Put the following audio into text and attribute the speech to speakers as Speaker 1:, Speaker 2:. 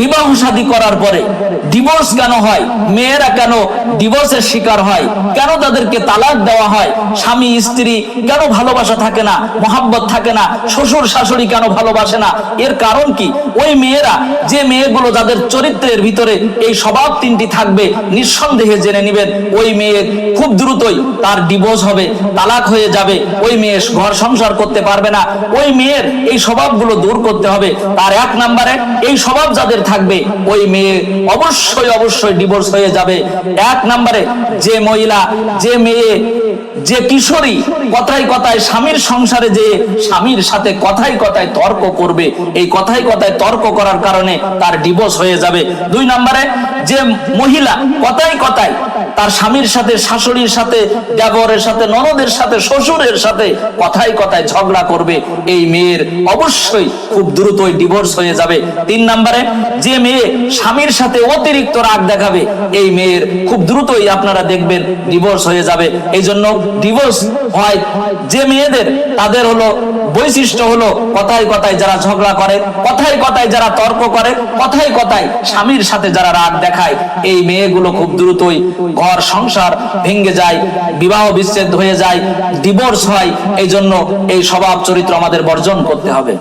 Speaker 1: বিবাহ শাদী করার পরে ডিভোর্স কেন হয়? মেয়েরা কেন ডিভোর্সের শিকার হয়? কেন তাদেরকে তালাক দেওয়া হয়? স্বামী, স্ত্রী কেন ভালোবাসা থাকে না? মহাব্বত থাকে না? শ্বশুর, শাশুড়ি কেন ভালোবাসে না? এর কারণ কি? ওই মেয়েরা, যে মেয়েগুলো যাদের চরিত্রের ভিতরে এই স্বভাব তিনটি থাকবে, নিঃসন্দেহে জেনে নিবেন, ওই মেয়ে খুব দ্রুতই তার ডিভোর্স হবে, তালাক হয়ে যাবে, ওই মেয়ে ঘর সংসার করতে পারবে না, ওই মেয়ের এই স্বভাবগুলো দূর করতে হবে। তার এক নম্বরে, এই স্বভাব যাদের থাকবে ওই মেয়ে অবশ্যই অবশ্যই ডিভোর্স হয়ে যাবে। এক নম্বরে যে মহিলা যে মেয়ে যে কিশোরী কথায় কথায় স্বামীর সংসারে যে স্বামীর সাথে কথায় কথায় তর্ক করবে, এই কথায় কথায় তর্ক করার কারণে তার ডিভোর্স হয়ে যাবে। দুই নম্বরে, যে মহিলা কথায় কথায় তার স্বামীর সাথে, শাশুড়ির সাথে দেবরের সাথে, ননদের সাথে, শ্বশুরের সাথে কথায় কথায় ঝগড়া করবে, এই মেয়ের অবশ্যই খুব দ্রুতই ডিভোর্স হয়ে যাবে। তিন নম্বরে, যে মেয়ে স্বামীর সাথে অতিরিক্ত রাগ দেখাবে, এই মেয়ের খুব দ্রুতই আপনারা দেখবেন ডিভোর্স হয়ে যাবে। এই জন্য ডিভোর্স হয় যে মেয়েদের, তাদের হলো বৈশিষ্ট্য হলো কথায় কথায় যারা ঝগড়া করে, কথায় কথায় যারা তর্ক করে, কথায় কথায় স্বামীর সাথে যারা রাগ দেখায়, এই মেয়েগুলো খুব দ্রুতই ঘর, সংসার ভেঙে যায়, বিবাহ বিচ্ছেদ হয়ে যায় ডিভোর্স হয় এই জন্য এই স্বভাব চরিত্র আমাদের বর্জন করতে হবে।